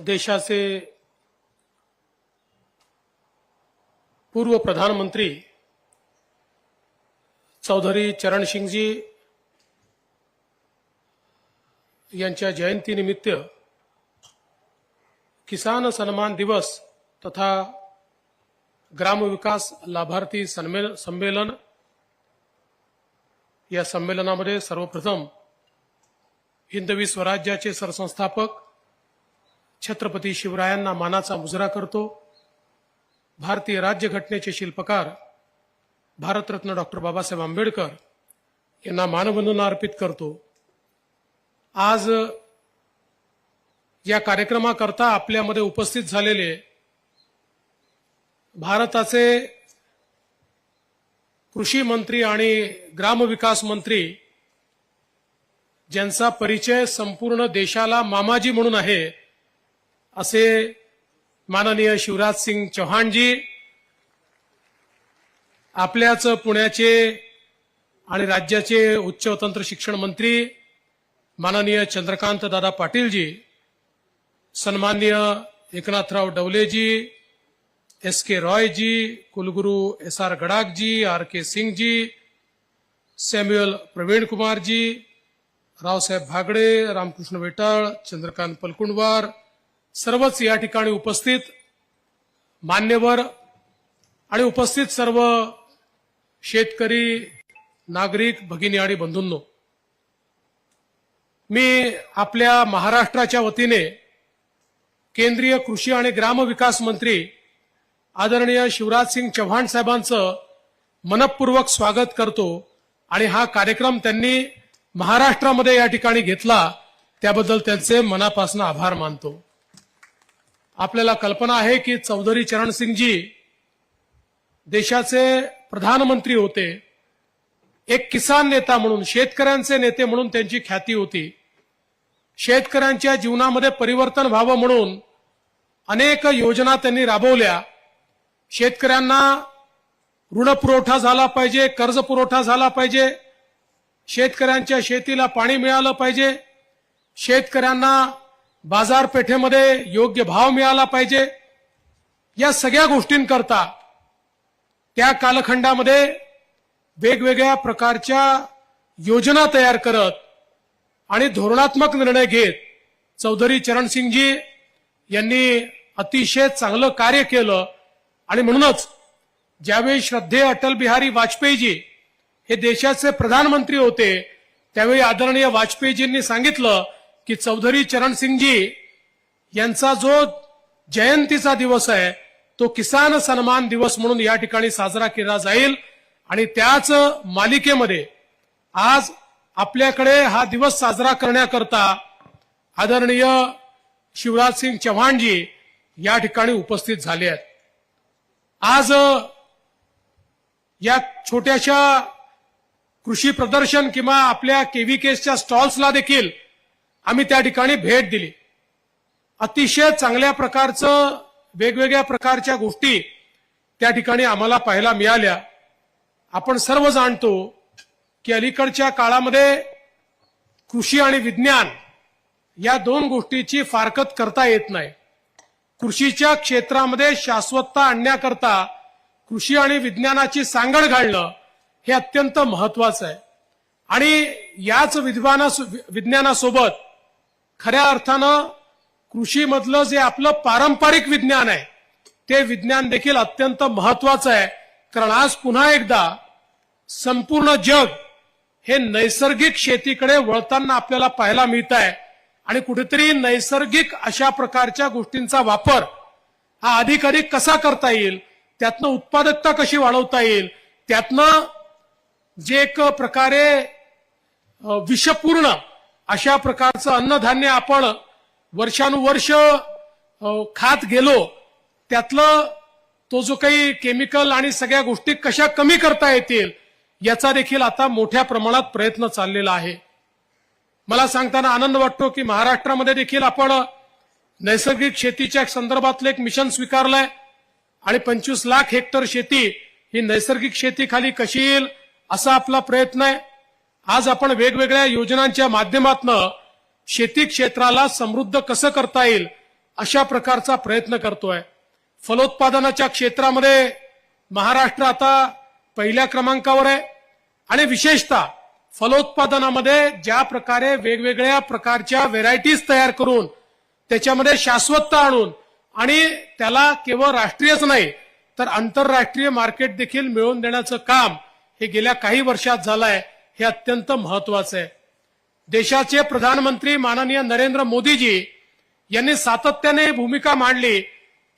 देशाचे पूर्व प्रधानमंत्री चौधरी चरण सिंगजी यांच्या जयंतीनिमित्त किसान सन्मान दिवस तथा ग्रामविकास लाभार्थी संमेलन या संमेलनामध्ये सर्वप्रथम हिंदवी स्वराज्याचे सरसंस्थापक छत्रपती शिवरायांना मानाचा मुजरा करतो. भारतीय राज्यघटनेचे शिल्पकार भारतरत्न डॉक्टर बाबासाहेब आंबेडकर यांना मानवंदना अर्पित करतो. आज या कार्यक्रमाकरता आपल्यामध्ये उपस्थित झालेले भारताचे कृषी मंत्री आणि ग्रामविकास मंत्री ज्यांचा परिचय संपूर्ण देशाला मामाजी म्हणून आहे असे माननीय शिवराज सिंग चौहानजी आपल्याच पुण्याचे आणि राज्याचे उच्च तंत्र शिक्षण मंत्री माननीय चंद्रकांत दादा पाटीलजी सन्मान्य एकनाथराव डवलेजी एस के रॉयजी कुलगुरू एस आर गडाखजी आर के सिंगजी सॅम्युअल प्रवीण कुमारजी रावसाहेब भागडे रामकृष्ण वेटाळ चंद्रकांत पलकुंडवार सर्वच या ठिकाणी उपस्थित मान्यवर आणि उपस्थित सर्व शेतकरी नागरिक भगिनी आणि बंधूंनो मी आपल्या महाराष्ट्राच्या वतीने केंद्रीय कृषी आणि ग्रामविकास मंत्री आदरणीय शिवराज सिंग चव्हाण साहेबांचं मनपूर्वक स्वागत करतो आणि हा कार्यक्रम त्यांनी महाराष्ट्रामध्ये या ठिकाणी घेतला त्याबद्दल त्यांचे मनापासून आभार मानतो. आपल्याला कल्पना आहे की चौधरी चरणसिंगजी देशाचे प्रधानमंत्री होते. एक किसान नेता म्हणून शेतकऱ्यांचे नेते म्हणून त्यांची ख्याती होती. शेतकऱ्यांच्या जीवनामध्ये परिवर्तन व्हावं म्हणून अनेक योजना त्यांनी राबवल्या. शेतकऱ्यांना ऋण पुरवठा झाला पाहिजे कर्ज पुरवठा झाला पाहिजे. शेतकऱ्यांच्या शेतीला पाणी मिळालं पाहिजे. शेतकऱ्यांना बाजारपेठेमध्ये योग्य भाव मिळाला पाहिजे. या सगळ्या गोष्टींकरता त्या कालखंडामध्ये वेगवेगळ्या प्रकारच्या योजना तयार करत आणि धोरणात्मक निर्णय घेत चौधरी चरणसिंगजी यांनी अतिशय चांगलं कार्य केलं. आणि म्हणूनच ज्यावेळी श्रद्धे अटल बिहारी वाजपेयीजी हे देशाचे प्रधानमंत्री होते त्यावेळी आदरणीय वाजपेयीजींनी सांगितलं की चौधरी चरणसिंगजी यांचा जो जयंतीचा दिवस आहे तो किसान सन्मान दिवस म्हणून या ठिकाणी साजरा केला जाईल. आणि त्याच मालिकेमध्ये आज आपल्याकडे हा दिवस साजरा करण्याकरता आदरणीय शिवराजसिंग चव्हाणजी या ठिकाणी उपस्थित झाले आहेत. आज या छोट्याशा कृषी प्रदर्शन किंवा आपल्या केव्ही केसच्या स्टॉल्सला देखील आम्ही त्या ठिकाणी भेट दिली. अतिशय चांगल्या प्रकारचं वेगवेगळ्या प्रकारच्या गोष्टी त्या ठिकाणी आम्हाला पाहायला मिळाल्या. आपण सर्व जाणतो की अलीकडच्या काळामध्ये कृषी आणि विज्ञान या दोन गोष्टीची फारकत करता येत नाही. कृषीच्या क्षेत्रामध्ये शाश्वतता आणण्याकरता कृषी आणि विज्ञानाची सांगड घालणं हे अत्यंत महत्वाचं आहे. आणि याच विद्वाना विज्ञानासोबत खऱ्या अर्थानं कृषीमधलं जे आपलं पारंपरिक विज्ञान आहे ते विज्ञान देखील अत्यंत महत्वाचं आहे. कारण आज पुन्हा एकदा संपूर्ण जग हे नैसर्गिक शेतीकडे वळताना आपल्याला पाहायला मिळत आहे आणि कुठेतरी नैसर्गिक अशा प्रकारच्या गोष्टींचा वापर हा अधिकाधिक कसा करता येईल त्यातनं उत्पादकता कशी वाढवता येईल त्यातनं जे एक प्रकारे विषपूर्ण अशा प्रकारचं अन्नधान्य आपण वर्षानुवर्ष खात गेलो त्यातलं तो जो काही केमिकल आणि सगळ्या गोष्टी कशा कमी करता येतील याचा देखील आता मोठ्या प्रमाणात प्रयत्न चाललेला आहे. मला सांगताना आनंद वाटतो की महाराष्ट्रामध्ये देखील आपण नैसर्गिक शेतीच्या संदर्भातलं एक मिशन स्वीकारलंय आणि पंचवीस लाख हेक्टर शेती ही नैसर्गिक शेतीखाली कशी येईल असा आपला प्रयत्न आहे. आज आपण वेगवेगळ्या योजनांच्या माध्यमातून शेती क्षेत्राला समृद्ध कसं करता येईल अशा प्रकारचा प्रयत्न करतोय. फलोत्पादनाच्या क्षेत्रामध्ये महाराष्ट्र आता पहिल्या क्रमांकावर आहे. आणि विशेषतः फलोत्पादनामध्ये ज्या प्रकारे वेगवेगळ्या प्रकारच्या व्हेरायटीज तयार करून त्याच्यामध्ये शाश्वतता आणून आणि त्याला केवळ राष्ट्रीयच नाही तर आंतरराष्ट्रीय मार्केट देखील मिळवून देण्याचं काम हे गेल्या काही वर्षात झालं आहे हे अत्यंत महत्वाचं आहे. देशाचे प्रधानमंत्री माननीय नरेंद्र मोदीजी यांनी सातत्याने भूमिका मांडली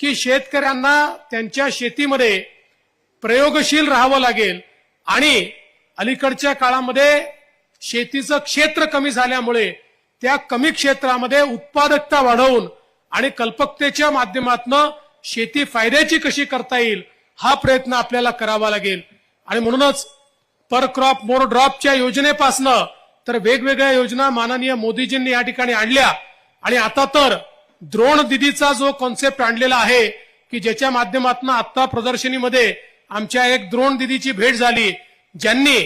की शेतकऱ्यांना त्यांच्या शेतीमध्ये प्रयोगशील राहावं लागेल आणि अलीकडच्या काळामध्ये शेतीचं क्षेत्र कमी झाल्यामुळे त्या कमी क्षेत्रामध्ये उत्पादकता वाढवून आणि कल्पकतेच्या माध्यमातून शेती फायद्याची कशी करता येईल हा प्रयत्न आपल्याला करावा लागेल. आणि म्हणूनच पर क्रॉप मोर ड्रॉपच्या योजनेपासनं तर वेगवेगळ्या योजना माननीय मोदीजींनी या ठिकाणी आणल्या. आणि आता तर द्रोण दिदीचा जो कॉन्सेप्ट आणलेला आहे की ज्याच्या माध्यमातून आता प्रदर्शनीमध्ये आमच्या एक द्रोण दिदीची भेट झाली ज्यांनी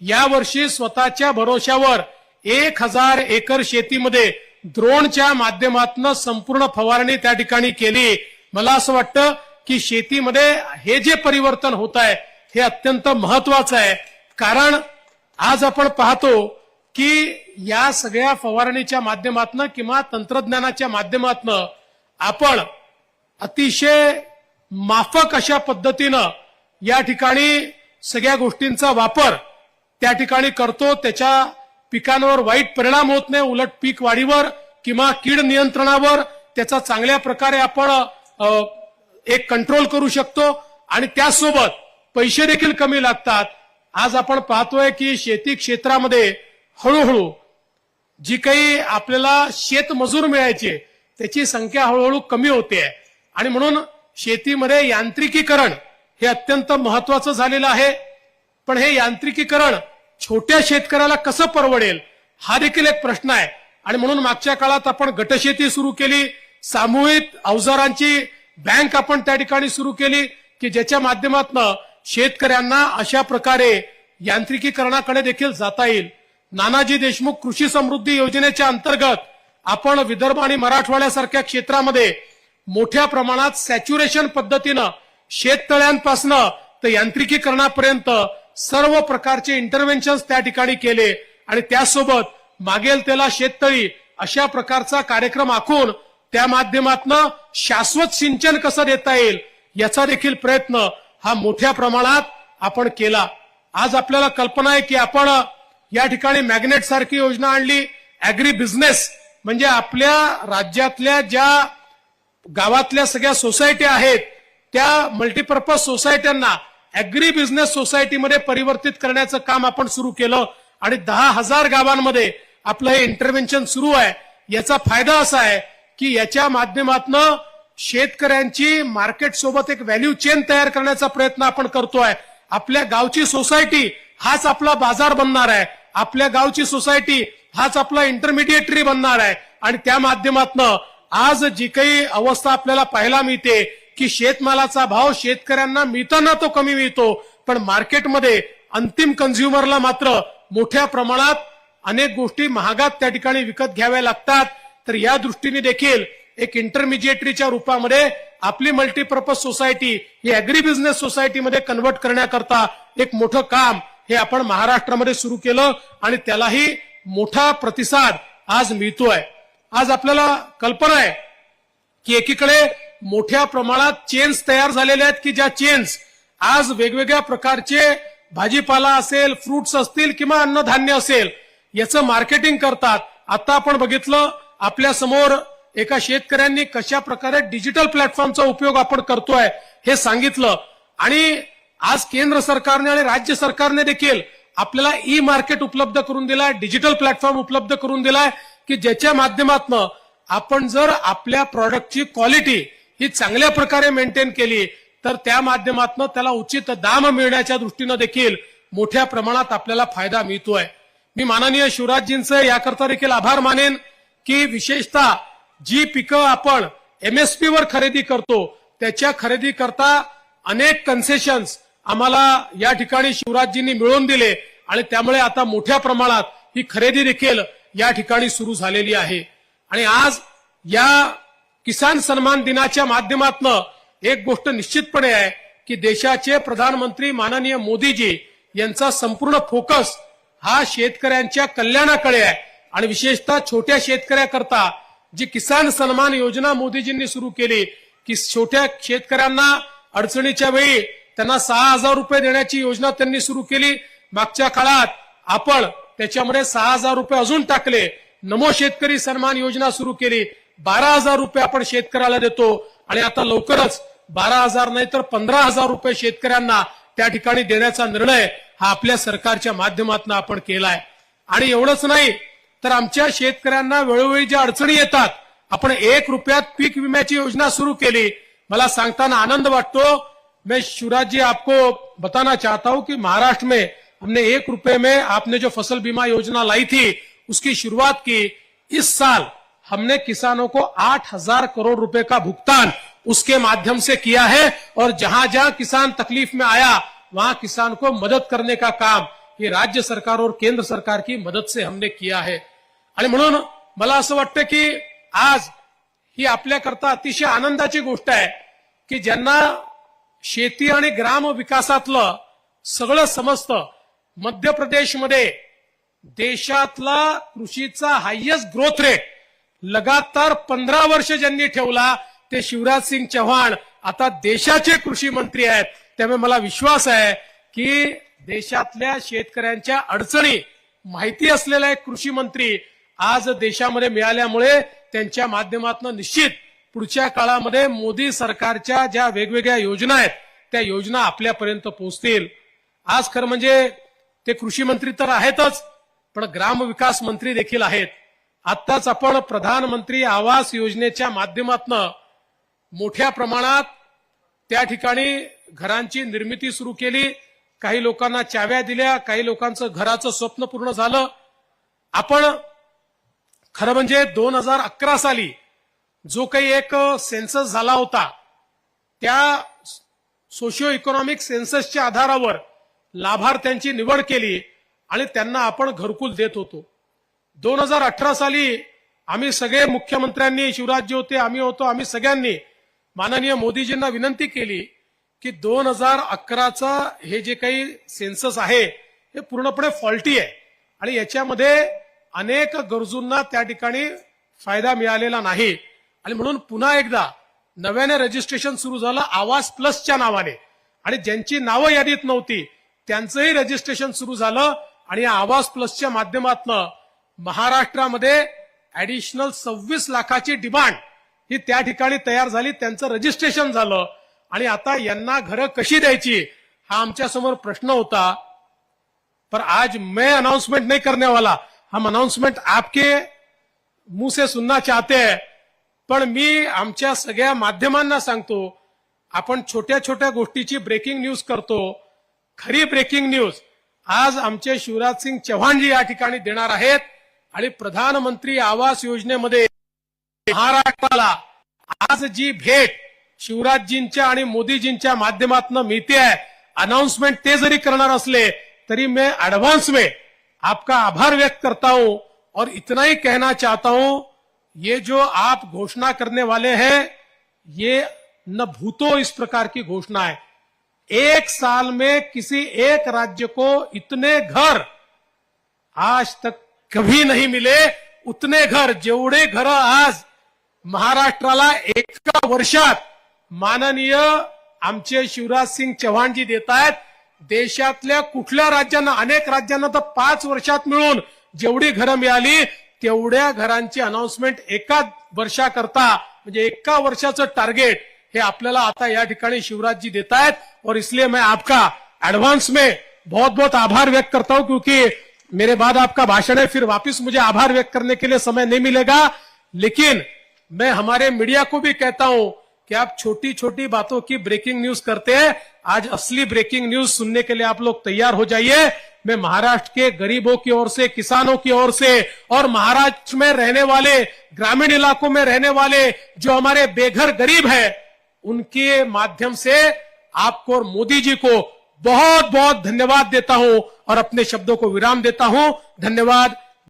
यावर्षी स्वतःच्या भरोश्यावर एक हजार एकर शेतीमध्ये द्रोणच्या माध्यमातून संपूर्ण फवारणी त्या ठिकाणी केली. मला असं वाटतं की शेतीमध्ये हे जे परिवर्तन होत आहे हे अत्यंत महत्वाचं आहे. कारण आज आपण पाहतो की या सगळ्या फवारणीच्या माध्यमातून किंवा तंत्रज्ञानाच्या माध्यमातून आपण अतिशय माफक अशा पद्धतीनं या ठिकाणी सगळ्या गोष्टींचा वापर त्या ठिकाणी करतो. त्याच्या पिकांवर वाईट परिणाम होत नाही. उलट पीक वाढीवर किंवा कीड नियंत्रणावर त्याचा चांगल्या प्रकारे आपण एक कंट्रोल करू शकतो. आणि त्यासोबत पैसे देखील कमी लागतात. आज आपण पाहतोय की शेती क्षेत्रामध्ये हळूहळू जी काही आपल्याला शेतमजूर मिळायचे त्याची संख्या हळूहळू कमी होते. आणि म्हणून शेतीमध्ये यांत्रिकीकरण हे अत्यंत महत्वाचं झालेलं आहे. पण हे यांत्रिकीकरण छोट्या शेतकऱ्याला कसं परवडेल हा देखील एक प्रश्न आहे. आणि म्हणून मागच्या काळात आपण गटशेती सुरू केली सामूहिक अवजारांची बँक आपण त्या ठिकाणी सुरू केली की ज्याच्या माध्यमातून शेतकऱ्यांना अशा प्रकारे यांत्रिकीकरणाकडे देखील जाता येईल. नानाजी देशमुख कृषी समृद्धी योजनेच्या अंतर्गत आपण विदर्भ आणि मराठवाड्यासारख्या क्षेत्रामध्ये मोठ्या प्रमाणात सॅच्युरेशन पद्धतीनं शेततळ्यांपासनं तर यांत्रिकीकरणापर्यंत सर्व प्रकारचे इंटरव्हेन्शन त्या ठिकाणी केले आणि त्यासोबत मागेल त्याला शेततळी अशा प्रकारचा कार्यक्रम आखून त्या माध्यमातून शाश्वत सिंचन कसं देता येईल याचा देखील प्रयत्न हा मोठ्या प्रमाणात आपण केला. आज आपल्याला कल्पना आहे की आपण या ठिकाणी मॅग्नेट सारखी योजना आणली. ऍग्री बिझनेस म्हणजे आपल्या राज्यातल्या ज्या गावातल्या सगळ्या सोसायटी आहेत त्या मल्टीपर्पज सोसायट्यांना ऍग्री बिझनेस सोसायटीमध्ये परिवर्तित करण्याचं काम आपण सुरू केलं. आणि दहा हजार गावांमध्ये आपलं हे इंटरव्हेन्शन सुरू आहे. याचा फायदा असा आहे की याच्या माध्यमातनं शेतकऱ्यांची मार्केट सोबत एक व्हॅल्यू चेन तयार करण्याचा प्रयत्न आपण करतोय. आपल्या गावची सोसायटी हाच आपला बाजार बनणार आहे. आपल्या गावची सोसायटी हाच आपला इंटरमिडिएटरी बनणार आहे. आणि त्या माध्यमातनं आज जी काही अवस्था आपल्याला पाहायला मिळते की शेतमालाचा भाव शेतकऱ्यांना मिळताना तो कमी मिळतो पण मार्केटमध्ये अंतिम कन्झ्युमरला मात्र मोठ्या प्रमाणात अनेक गोष्टी महागात त्या ठिकाणी विकत घ्याव्या लागतात. तर या दृष्टीने देखील एक इंटरमिजिएटरीच्या रूपामध्ये आपली मल्टीपर्पज सोसायटी ही अॅग्री बिझनेस सोसायटीमध्ये कन्वर्ट करण्याकरता एक मोठं काम हे आपण महाराष्ट्रामध्ये सुरू केलं आणि त्यालाही मोठा प्रतिसाद आज मिळतोय. आज आपल्याला कल्पना आहे की एकीकडे मोठ्या प्रमाणात चेन्स तयार झालेल्या आहेत की ज्या चेन्स आज वेगवेगळ्या प्रकारचे भाजीपाला असेल फ्रुट्स असतील किंवा अन्नधान्य असेल याचं मार्केटिंग करतात. आता आपण बघितलं आपल्यासमोर एका शेतकऱ्यांनी कशा प्रकारे डिजिटल प्लॅटफॉर्मचा उपयोग आपण करतोय हे सांगितलं. आणि आज केंद्र सरकारने आणि राज्य सरकारने देखील आपल्याला ई मार्केट उपलब्ध करून दिलाय डिजिटल प्लॅटफॉर्म उपलब्ध करून दिलाय की ज्याच्या माध्यमातून आपण जर आपल्या प्रॉडक्टची क्वालिटी ही चांगल्या प्रकारे मेंटेन केली तर त्या माध्यमातून त्याला उचित दाम मिळण्याच्या दृष्टीनं देखील मोठ्या प्रमाणात आपल्याला फायदा मिळतोय. मी माननीय शिवराजजींचं याकरता देखील आभार मानेन की विशेषतः जी पिकं आपण एमएसपी वर खरेदी करतो त्याच्या खरेदी करता अनेक कन्सेशन्स आम्हाला या ठिकाणी शिवराजजींनी मिळवून दिले आणि त्यामुळे आता मोठ्या प्रमाणात ही खरेदी देखील या ठिकाणी सुरू झालेली आहे. आणि आज या किसान सन्मान दिनाच्या माध्यमातून एक गोष्ट निश्चितपणे आहे की देशाचे प्रधानमंत्री माननीय मोदीजी यांचा संपूर्ण फोकस हा शेतकऱ्यांच्या कल्याणाकडे आहे. आणि विशेषतः छोट्या शेतकऱ्याकरता जी किसान सन्मान योजना मोदीजींनी सुरू केली की छोट्या शेतकऱ्यांना अडचणीच्या वेळी त्यांना सहा हजार रुपये देण्याची योजना त्यांनी सुरू केली. मागच्या काळात आपण त्याच्यामध्ये सहा हजार रुपये अजून टाकले. नमो शेतकरी सन्मान योजना सुरू केली. बारा हजार रुपये आपण शेतकऱ्याला देतो. आणि आता लवकरच बारा हजार नाही तर पंधरा हजार रुपये शेतकऱ्यांना त्या ठिकाणी देण्याचा निर्णय हा आपल्या सरकारच्या माध्यमातून आपण केलाय. आणि एवढंच नाही तर आमच्या शेतकऱ्यांना वेळोवेळी ज्या अडचणी येतात, आपण एक रुपयात पीक विम्याची योजना सुरू केली. मला सांगताना आनंद वाटतो. मैं शिवराज जी आपको बताना चाहता हूँ कि महाराष्ट्र में हमने एक रुपए में आपने जो फ़सल बीमा योजना लाई थी, उसकी शुरुआत की। इस साल हमने किसानों को आठ हज़ार करोड़ रुपए का भुगतान उसके माध्यम से किया है और जहाँ जहाँ किसान तकलीफ़ में आया, वहाँ किसान को मदद करने का काम ये राज्य सरकार और केंद्र सरकार की मदद से हमने किया है। आणि म्हणून मला असं वाटतं की आज ही आपल्याकरता अतिशय आनंदाची गोष्ट आहे की ज्यांना शेती आणि ग्राम विकासातलं सगळं समजतं मध्य प्रदेशमध्ये देशातला कृषीचा हायेस्ट ग्रोथ रेट लगातार पंधरा वर्ष ज्यांनी ठेवला ते शिवराज सिंग चव्हाण आता देशाचे कृषी मंत्री आहेत. त्यामुळे मला विश्वास आहे की देशातल्या शेतकऱ्यांच्या अडचणी माहिती असलेला एक कृषी मंत्री आज देशामध्ये मिळाल्यामुळे त्यांच्या माध्यमातून निश्चित पुढच्या काळामध्ये मोदी सरकारच्या ज्या वेगवेगळ्या योजना आहेत त्या योजना आपल्यापर्यंत पोहोचतील. आज खरं म्हणजे ते कृषी मंत्री तर आहेतच पण ग्रामविकास मंत्री देखील आहेत. आत्ताच आपण प्रधानमंत्री आवास योजनेच्या माध्यमातनं मोठ्या प्रमाणात त्या ठिकाणी घरांची निर्मिती सुरू केली. काही लोकांना चाव्या दिल्या काही लोकांचं घराचं स्वप्न पूर्ण झालं. आपण खरं म्हणजे दोन हजार अकरा साली जो काही एक सेन्सस झाला होता त्या सोशिओ इकॉनॉमिक सेन्ससच्या आधारावर लाभार्थ्यांची निवड केली आणि त्यांना आपण घरकुल देत होतो. दोन हजार अठरा साली आम्ही सगळे मुख्यमंत्र्यांनी शिवराज्य होते आम्ही होतो आम्ही सगळ्यांनी माननीय मोदीजींना विनंती केली की दोन हजार अकराचा हे जे काही सेन्सस आहे हे पूर्णपणे फॉल्टी आहे. आणि याच्यामध्ये अनेक गरजूंना त्या ठिकाणी फायदा मिळालेला नाही. आणि म्हणून पुन्हा एकदा नव्याने रजिस्ट्रेशन सुरू झालं आवास प्लसच्या नावाने. आणि ज्यांची नावं यादीत नव्हती त्यांचंही रजिस्ट्रेशन सुरू झालं आणि या आवास प्लसच्या माध्यमातनं महाराष्ट्रामध्ये ऍडिशनल सव्वीस लाखाची डिमांड ही त्या ठिकाणी तयार झाली त्यांचं रजिस्ट्रेशन झालं. आणि आता यांना घरं कशी द्यायची हा आमच्यासमोर प्रश्न होता. पर आज मैं अनाउन्समेंट नाही करण्यावाला. हम अनाउन्समेंट आपके मुंह से सुनना चाहते हैं पण मी आमच्या सगळ्या माध्यमांना सांगतो आपण छोट्या छोट्या गोष्टीची ब्रेकिंग न्यूज करतो खरी ब्रेकिंग न्यूज आज आमचे शिवराज सिंग चव्हाणजी या ठिकाणी देणार आहेत आणि प्रधानमंत्री आवास योजनेमध्ये महाराष्ट्राला आज जी भेट शिवराजजींच्या आणि मोदीजींच्या माध्यमातून मिळते आहे अनाउंसमेंट ते जरी करणार असले तरी मे एडवांस मे आपका आभार व्यक्त करता हूँ और इतना ही कहना चाहता हूँ, ये जो आप घोषणा करने वाले हैं, ये न भूतो इस प्रकार की घोषणा है। एक साल में किसी एक राज्य को इतने घर आज तक कभी नहीं मिले, उतने घर, जेवढे घर आज महाराष्ट्राला एका वर्षात माननीय आमचे शिवराज सिंग चव्हाणजी देत आहेत देशातल्या कुठल्या राज्यांना अनेक राज्यांना तर पाच वर्षात मिळून जेवढी घरं मिळाली तेवढ्या घरांची अनाउन्समेंट एका वर्षाकरता म्हणजे एका वर्षाचं टार्गेट हे आपल्याला आता या ठिकाणी शिवराजजी देत आहेत और इसलिए मैं आपका एडवांस में बहुत बहुत आभार व्यक्त करता हूं क्योंकि मेरे बाद आपका भाषण है फिर वापस मुझे आभार व्यक्त करने के लिए समय नहीं मिलेगा। लेकिन मैं हमारे मीडिया को भी कहता हूं कि आप छोटी छोटी बातों की ब्रेकिंग न्यूज़ करते हैं। आज असली ब्रेकिंग न्यूज़ सुनने के लिए आप लोग तैयार हो जाइए। मैं महाराष्ट्र के गरीबों की ओर से, किसानों की ओर से और महाराष्ट्र में रहने वाले, ग्रामीण इलाकों में रहने वाले जो हमारे बेघर गरीब है, उनके माध्यम से आपको और मोदी जी को बहुत बहुत धन्यवाद देता हूँ और अपने शब्दों को विराम देता हूँ। धन्यवाद।